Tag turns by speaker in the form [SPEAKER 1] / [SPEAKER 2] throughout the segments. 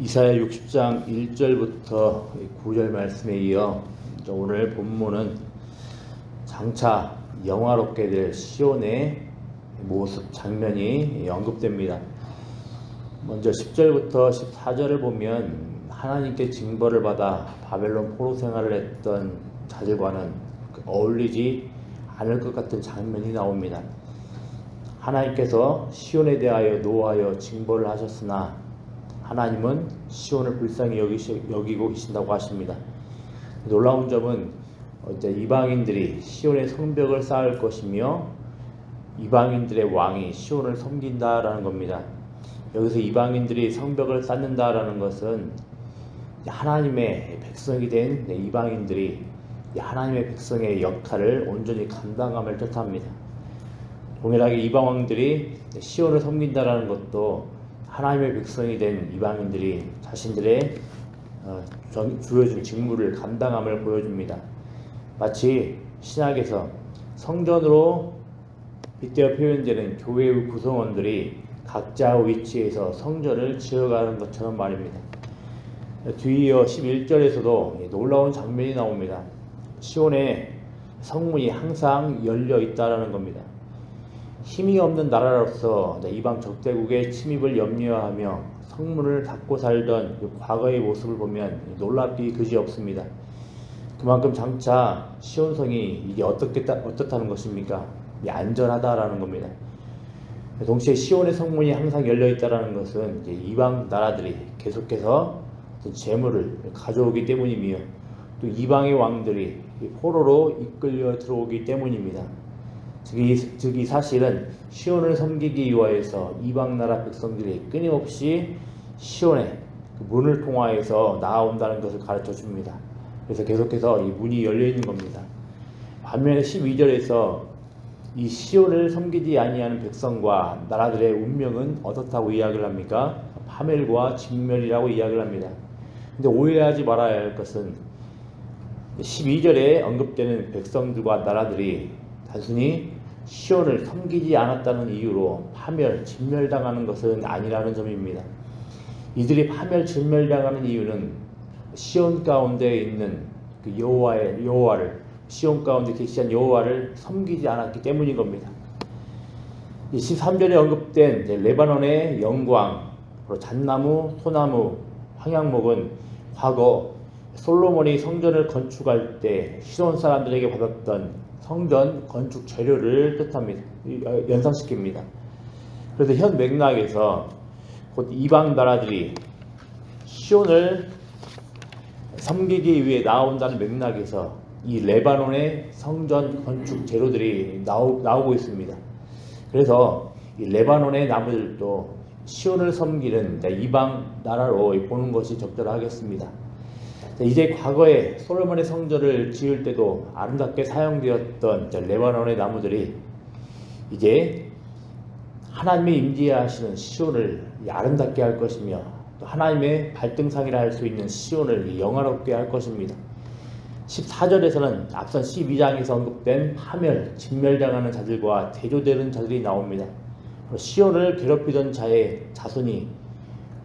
[SPEAKER 1] 이사야 60장 1절부터 9절 말씀에 이어 오늘 본문은 장차 영화롭게 될 시온의 모습 장면이 언급됩니다. 먼저 10절부터 14절을 보면 하나님께 징벌을 받아 바벨론 포로 생활을 했던 자들과는 어울리지 않을 것 같은 장면이 나옵니다. 하나님께서 시온에 대하여 노하여 징벌을 하셨으나 하나님은 시온을 불쌍히 여기고 계신다고 하십니다. 놀라운 점은 이제 이방인들이 시온의 성벽을 쌓을 것이며 이방인들의 왕이 시온을 섬긴다라는 겁니다. 여기서 이방인들이 성벽을 쌓는다라는 것은 하나님의 백성이 된 이방인들이 하나님의 백성의 역할을 온전히 감당함을 뜻합니다. 동일하게 이방 왕들이 시온을 섬긴다라는 것도 하나님의 백성이 된 이방인들이 자신들의 어, 주어진 직무를 감당함을 보여줍니다. 마치 신약에서 성전으로 빗대어 표현되는 교회의 구성원들이 각자 위치에서 성전을 지어가는 것처럼 말입니다. 뒤이어 11절에서도 놀라운 장면이 나옵니다. 시온의 성문이 항상 열려 있다라는 겁니다. 힘이 없는 나라로서 이방 적대국의 침입을 염려하며 성문을 닫고 살던 그 과거의 모습을 보면 놀랍기 그지 없습니다. 그만큼 장차 시온성이 이게 어떻게 어떻다는 것입니까? 안전하다라는 겁니다. 동시에 시온의 성문이 항상 열려 있다라는 것은 이방 나라들이 계속해서 재물을 가져오기 때문이며 또 이방의 왕들이 포로로 이끌려 들어오기 때문입니다. 즉 이, 즉, 이 사실은 시온을 섬기기 위하여서 이방 나라 백성들이 끊임없이 시온의 그 문을 통하여서 나아온다는 것을 가르쳐 줍니다. 그래서 계속해서 이 문이 열려 있는 겁니다. 반면에 12절에서 이 시온을 섬기지 아니하는 백성과 나라들의 운명은 어떻다고 이야기를 합니까? 파멸과 진멸이라고 이야기를 합니다. 근데 오해하지 말아야 할 것은 12절에 언급되는 백성들과 나라들이 단순히 시온을 섬기지 않았다는 이유로 파멸, 진멸당하는 것은 아니라는 점입니다. 이들이 파멸, 진멸당하는 이유는 시온 가운데 있는 그 여호와의 여호와를 시온 가운데 계시한 여호와를 섬기지 않았기 때문인 겁니다. 23절에 언급된 레바논의 영광, 잣나무, 소나무, 황양목은 과거 솔로몬이 성전을 건축할 때 시온 사람들에게 받았던 성전 건축 재료를 뜻합니다. 어, 연상시킵니다. 그래서 현 맥락에서 곧 이방 나라들이 시온을 섬기기 위해 나온다는 맥락에서 이 레바논의 성전 건축 재료들이 나오, 나오고 있습니다. 그래서 이 레바논의 나무들도 시온을 섬기는 이방 나라로 보는 것이 적절하겠습니다. 이제 과거에 솔로몬의 성전을 지을 때도 아름답게 사용되었던 레바논의 나무들이 이제 하나님의 임재하시는 시온을 아름답게 할 것이며 또 하나님의 발등상이라 할 수 있는 시온을 영화롭게 할 것입니다. 14절에서는 앞선 12장에서 언급된 파멸, 진멸당하는 자들과 대조되는 자들이 나옵니다. 시온을 괴롭히던 자의 자손이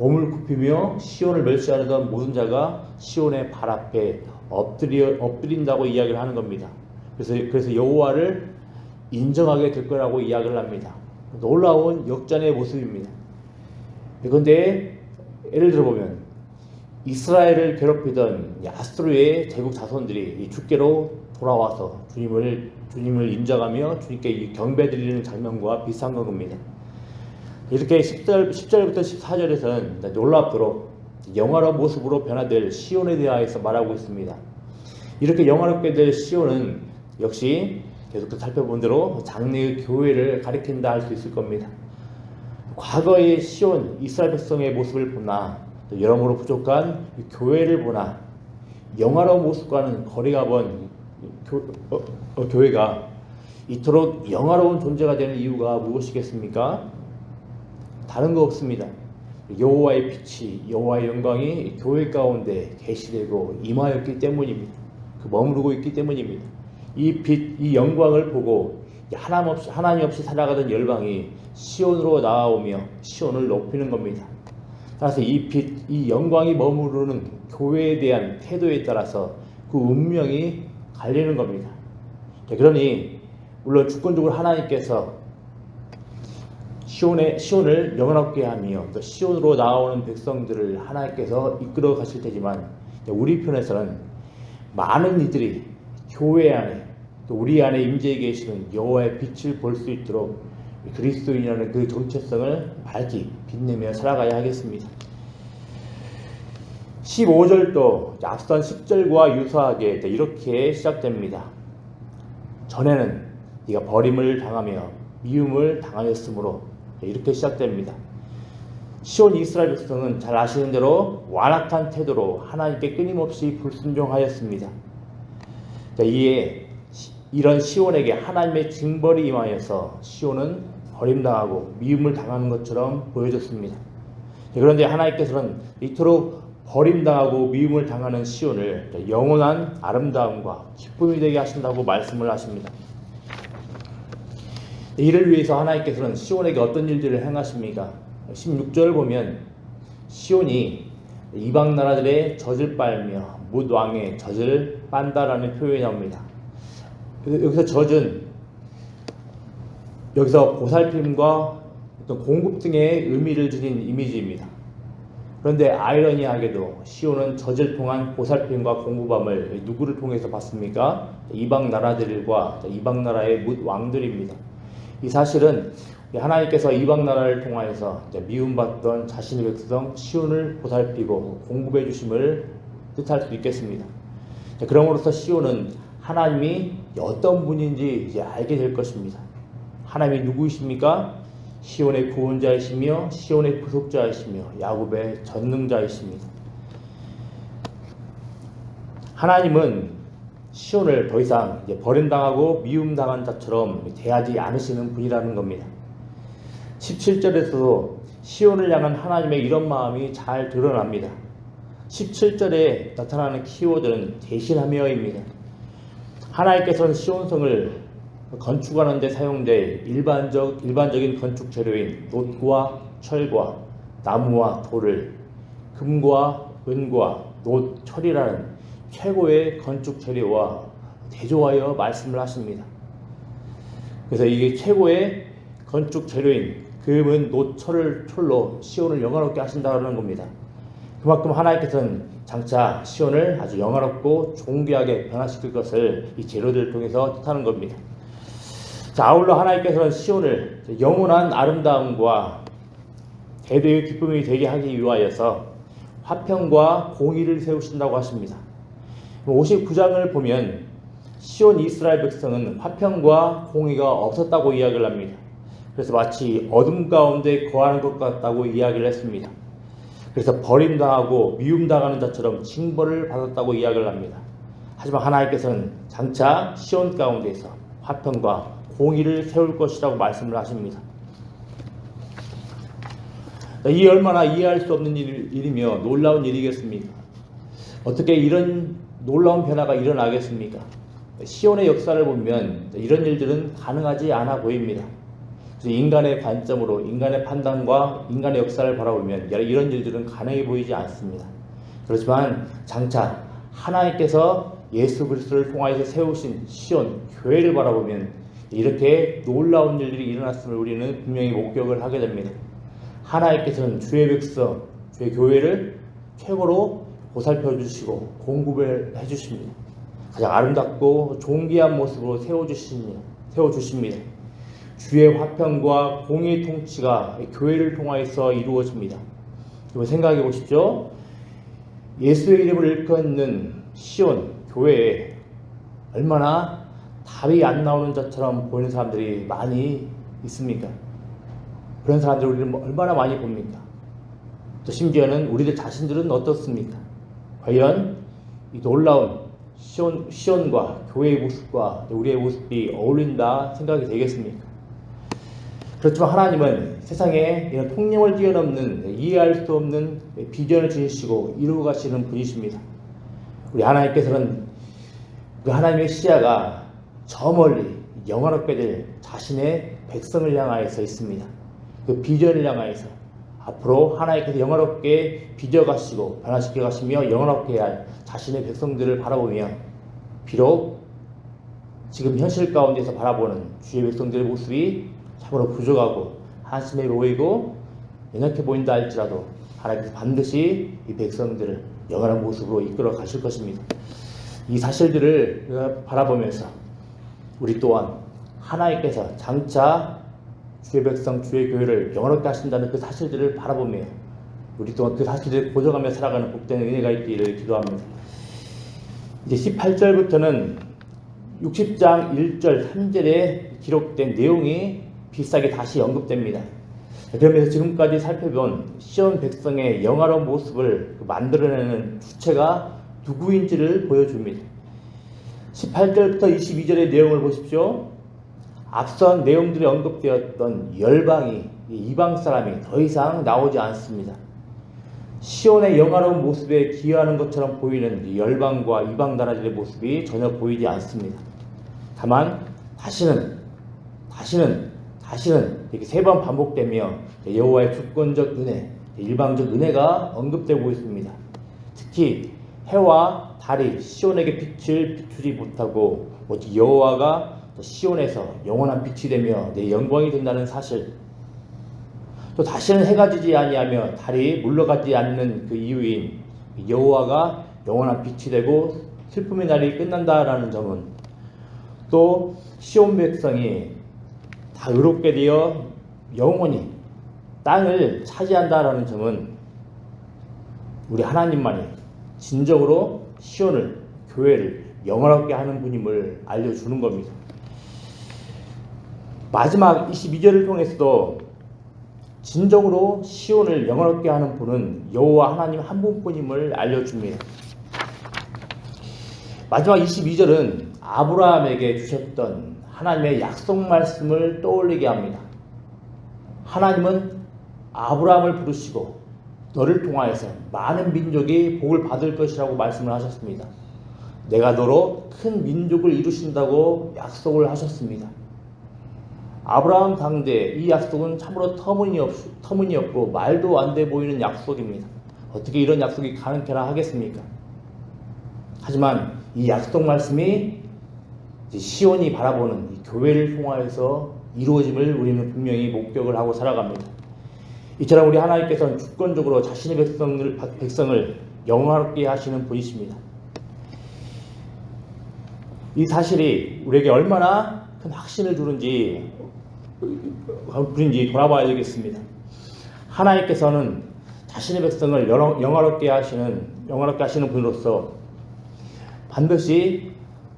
[SPEAKER 1] 몸을 굽히며 시온을 멸시하던 모든 자가 시온의 발 앞에 엎드려 엎드린다고 이야기를 하는 겁니다. 그래서 그래서 여호와를 인정하게 될 거라고 이야기를 합니다. 놀라운 역전의 모습입니다. 그런데 예를 들어 보면 이스라엘을 괴롭히던 야스루의 제국 자손들이 주께로 돌아와서 주님을 주님을 인정하며 주님께 경배드리는 장면과 비슷한 겁니다. 이렇게 10절, 10절부터 14절에서는 놀랍도록 영화로운 모습으로 변화될 시온에 대하여서 말하고 있습니다. 이렇게 영화롭게 될 시온은 역시 계속 살펴본 대로 장래의 교회를 가리킨다 할 수 있을 겁니다. 과거의 시온 이스라엘 백성의 모습을 보나 여러모로 부족한 교회를 보나 영화로운 모습과는 거리가 먼 교, 어, 어, 교회가 이토록 영화로운 존재가 되는 이유가 무엇이겠습니까? 다른 거 없습니다. 여호와의 빛이 여호와의 영광이 교회 가운데 계시되고 임하였기 때문입니다. 그 머무르고 있기 때문입니다. 이 빛, 이 영광을 보고 하나님 없이, 하나님 없이 살아가던 열방이 시온으로 나아오며 시온을 높이는 겁니다. 따라서 이 빛, 이 영광이 머무르는 교회에 대한 태도에 따라서 그 운명이 갈리는 겁니다. 자, 그러니 물론 주권적으로 하나님께서 시온의 시온을 영원하게 하며 또 시온으로 나오는 백성들을 하나님께서 이끌어 가실 테지만 우리 편에서는 많은 이들이 교회 안에 또 우리 안에 임재해 계시는 여호와의 빛을 볼 수 있도록 그리스도인이라는 그 정체성을 밝히 빛내며 살아가야 하겠습니다. 15절도 앞선 10절과 유사하게 이렇게 시작됩니다. 전에는 네가 버림을 당하며 미움을 당하였으므로 이렇게 시작됩니다. 시온 이스라엘 백성은 잘 아시는 대로 완악한 태도로 하나님께 끊임없이 불순종하였습니다. 자, 이에 이런 시온에게 하나님의 징벌이 임하여서 시온은 버림당하고 미움을 당하는 것처럼 보여졌습니다. 그런데 하나님께서는 이토록 버림당하고 미움을 당하는 시온을 영원한 아름다움과 기쁨이 되게 하신다고 말씀을 하십니다. 이를 위해서 하나님께서는 시온에게 어떤 일들을 행하십니까? 16절 보면 시온이 이방 나라들의 젖을 빨며 못 왕의 젖을 빤다라는 표현이 나옵니다. 여기서 젖은 여기서 보살핌과 어떤 공급 등의 의미를 지닌 이미지입니다. 그런데 아이러니하게도 시온은 젖을 통한 보살핌과 공급함을 누구를 통해서 받습니까? 이방 나라들과 이방 나라의 묻 왕들입니다. 이 사실은 하나님께서 이방 나라를 통하여서 미움받던 자신의 백성 시온을 보살피고 공급해 주심을 뜻할 수 있겠습니다. 그럼으로써 시온은 하나님이 어떤 분인지 이제 알게 될 것입니다. 하나님이 누구이십니까? 시온의 구원자이시며 시온의 구속자이시며 야곱의 전능자이십니다. 하나님은 시온을 더 이상 버림당하고 미움당한 자처럼 대하지 않으시는 분이라는 겁니다. 17절에서도 시온을 향한 하나님의 이런 마음이 잘 드러납니다. 17절에 나타나는 키워드는 대신하며입니다. 하나님께서는 시온성을 건축하는 데 사용될 일반적, 일반적인 건축 재료인 놋과 철과 나무와 돌을 금과 은과 놋, 철이라는 최고의 건축 재료와 대조하여 말씀을 하십니다. 그래서 이게 최고의 건축 재료인 금은 놋, 철을 철로 시온을 영화롭게 하신다는 겁니다. 그만큼 하나님께서는 장차 시온을 아주 영화롭고 존귀하게 변화시킬 것을 이 재료들을 통해서 뜻하는 겁니다. 자, 아울러 하나님께서는 시온을 영원한 아름다움과 대대의 기쁨이 되게 하기 위하여서 화평과 공의를 세우신다고 하십니다. 59장을 보면 시온 이스라엘 백성은 화평과 공의가 없었다고 이야기를 합니다. 그래서 마치 어둠 가운데 거하는 것 같다고 이야기를 했습니다. 그래서 버림당하고 미움당하는 자처럼 징벌을 받았다고 이야기를 합니다. 하지만 하나님께서는 장차 시온 가운데서 화평과 공의를 세울 것이라고 말씀을 하십니다. 이 얼마나 이해할 수 없는 일, 이며 놀라운 일이겠습니까? 어떻게 이런 놀라운 변화가 일어나겠습니까? 시온의 역사를 보면 이런 일들은 가능하지 않아 보입니다. 인간의 관점으로 인간의 판단과 인간의 역사를 바라보면 이런 일들은 가능해 보이지 않습니다. 그렇지만 장차 하나님께서 예수 그리스도를 통하여서 세우신 시온 교회를 바라보면 이렇게 놀라운 일들이 일어났음을 우리는 분명히 목격을 하게 됩니다. 하나님께서는 주의 백성, 주의 교회를 최고로 보살펴 주시고 공급을 해 주십니다. 가장 아름답고 존귀한 모습으로 세워 주십니다. 세워 주십니다. 주의 화평과 공의 통치가 교회를 통하여서 이루어집니다. 생각해 보십시오. 예수의 이름을 일컫는 시온 교회에 얼마나 답이 안 나오는 자처럼 보이는 사람들이 많이 있습니까? 그런 사람들 우리는 얼마나 많이 봅니까? 또 심지어는 우리들 자신들은 어떻습니까? 과연 이 놀라운 시온, 시온 과 교회의 모습과 우리의 모습이 어울린다 생각이 되겠습니까? 그렇지만 하나님은 세상에 이런 통념을 뛰어넘는 이해할 수 없는 비전을 지니시고 이루어 가시는 분이십니다. 우리 하나님께서는 그 하나님의 시야가 저 멀리 영화롭게 될 자신의 백성을 향하여서 있습니다. 그 비전을 향하여서 앞으로 하나님께서 영화롭게 빚어가시고 변화시켜 가시며 영화롭게 할 자신의 백성들을 바라보며 비록 지금 현실 가운데서 바라보는 주의 백성들의 모습이 참으로 부족하고 한심해 보이고 연약해 보인다 할지라도 하나님께서 반드시 이 백성들을 영원한 모습으로 이끌어 가실 것입니다. 이 사실들을 바라보면서 우리 또한 하나님께서 장차 주의 백성 주의 교회를 영원롭게 하신다는 그 사실들을 바라보며 우리 또한 그 사실을 고정하며 살아가는 복된 은혜가 있기를 기도합니다. 이제 18절부터는 60장 1절 3절에 기록된 내용이 비슷하게 다시 언급됩니다. 그러면서 지금까지 살펴본 시온 백성의 영화로운 모습을 만들어내는 주체가 누구인지를 보여줍니다. 18절부터 22절의 내용을 보십시오. 앞선 내용들이 언급되었던 열방이 이방 사람이 더 이상 나오지 않습니다. 시온의 영화로운 모습에 기여하는 것처럼 보이는 열방과 이방 나라들의 모습이 전혀 보이지 않습니다. 다만 다시는 다시는 다시는 이렇게 세 번 반복되며 여호와의 주권적 은혜, 일방적 은혜가 언급되고 있습니다. 특히 해와 달이 시온에게 빛을 비추지 못하고 오직 여호와가 시온에서 영원한 빛이 되며 내 영광이 된다는 사실. 또 다시는 해가 지지 아니하며 달이 물러가지 않는 그 이유인 여호와가 영원한 빛이 되고 슬픔의 날이 끝난다라는 점은 또 시온 백성이 다 의롭게 되어 영원히 땅을 차지한다라는 점은 우리 하나님만이 진정으로 시온을 교회를 영원하게 하는 분임을 알려주는 겁니다. 마지막 22절을 통해서도 진정으로 시온을 영원롭게 하는 분은 여호와 하나님 한 분뿐임을 알려줍니다. 마지막 22절은 아브라함에게 주셨던 하나님의 약속 말씀을 떠올리게 합니다. 하나님은 아브라함을 부르시고 너를 통하여서 많은 민족이 복을 받을 것이라고 말씀을 하셨습니다. 내가 너로 큰 민족을 이루신다고 약속을 하셨습니다. 아브라함 당대 이 약속은 참으로 터무니없, 터무니없고 말도 안 돼 보이는 약속입니다. 어떻게 이런 약속이 가능케나 하겠습니까? 하지만 이 약속 말씀이 시온이 바라보는 이 교회를 통하여서 이루어짐을 우리는 분명히 목격을 하고 살아갑니다. 이처럼 우리 하나님께서는 주권적으로 자신의 백성을, 백성을 영화롭게 하시는 분이십니다. 이 사실이 우리에게 얼마나 큰 확신을 주는지 우리인지 돌아봐야 되겠습니다. 하나님께서는 자신의 백성을 영화롭게 하시는 영화롭게 하시는 분으로서 반드시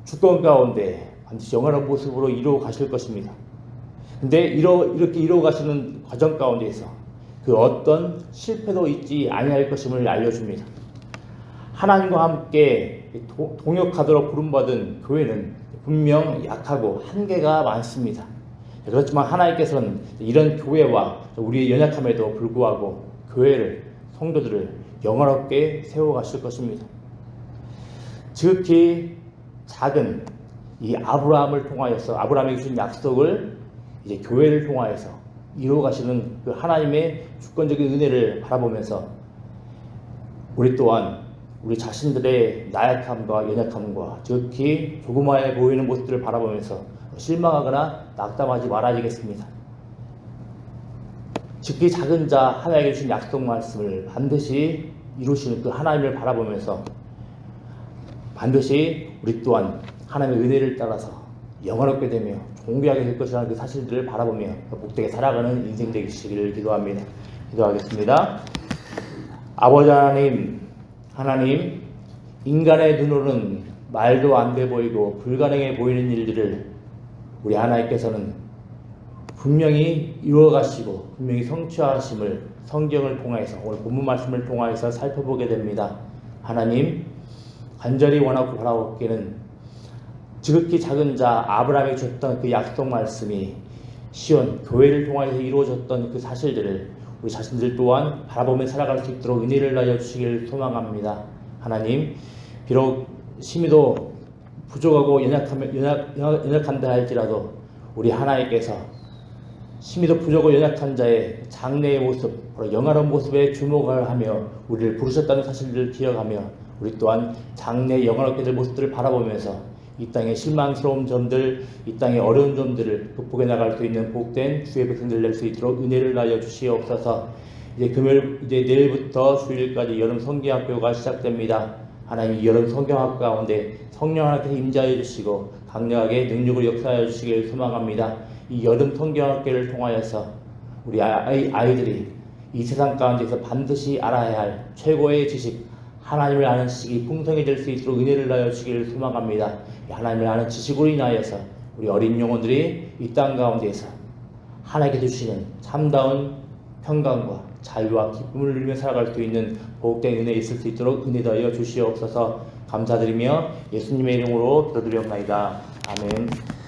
[SPEAKER 1] 주권 가운데 반드시 영원한 모습으로 이루어 가실 것입니다. 근데 이렇게 이루어 가시는 과정 가운데에서 그 어떤 실패도 있지 아니할 것임을 알려줍니다. 하나님과 함께 동역하도록 부름받은 교회는 분명 약하고 한계가 많습니다. 그렇지만 하나님께서는 이런 교회와 우리의 연약함에도 불구하고 교회를 성도들을 영원롭게 세워가실 것입니다. 지극히 작은 이 아브라함을 통하여서 아브라함에게 주신 약속을 이제 교회를 통하여서 이루어가시는 그 하나님의 주권적인 은혜를 바라보면서 우리 또한 우리 자신들의 나약함과 연약함과 지극히 조그마해 보이는 모습들을 바라보면서 실망하거나 낙담하지 말아야겠습니다. 즉히 작은 자 하나님께 주신 약속 말씀을 반드시 이루시는 그 하나님을 바라보면서 반드시 우리 또한 하나님의 은혜를 따라서 영원롭게 되며 존귀하게 될 것이라는 그 사실들을 바라보며 복되게 살아가는 인생 되시기를 기도합니다. 기도하겠습니다. 아버지 하나님, 하나님, 인간의 눈으로는 말도 안 돼 보이고 불가능해 보이는 일들을 우리 하나님께서는 분명히 이루어가시고 분명히 성취하심을 성경을 통해서 오늘 본문 말씀을 통해서 살펴보게 됩니다. 하나님 간절히 원하고 바라옵기는 지극히 작은 자 아브라함이 줬던 그 약속 말씀이 시온 교회를 통하여서 이루어졌던 그 사실들을 우리 자신들 또한 바라보며 살아갈 수 있도록 은혜를 나여 주시길 소망합니다. 하나님 비록 심히도 부족하고 연약하면 연약, 연약한다 할지라도 우리 하나님께서 심히도 부족고 연약한 자의 장래의 모습, 바로 영화로운 모습에 주목을 하며 우리를 부르셨다는 사실을 기억하며 우리 또한 장래 영화롭게 될 모습들을 바라보면서 이 땅의 실망스러운 점들, 이 땅의 어려운 점들을 극복해 나갈 수 있는 복된 주의 백성들 낼 수 있도록 은혜를 나여 주시옵소서. 이제 금요일, 이제 내일부터 주일까지 여름 성경학교가 시작됩니다. 하나님 이 여름 성경학 가운데 성령 하나님께서 임자해 주시고 강력하게 능력을 역사하여 주시길 소망합니다. 이 여름 성경학교를 통하여서 우리 아이, 아이들이 이 세상 가운데서 반드시 알아야 할 최고의 지식 하나님을 아는 지식이 풍성해질 수 있도록 은혜를 나여 주시기를 소망합니다. 이 하나님을 아는 지식으로 인하여서 우리 어린 영혼들이 이 땅 가운데서 하나님께 주시는 참다운 평강과 자유와 기쁨을 누리며 살아갈 수 있는 복된 은혜 있을 수 있도록 은혜 더하여 주시옵소서 감사드리며 예수님의 이름으로 기도드리옵나이다. 아멘.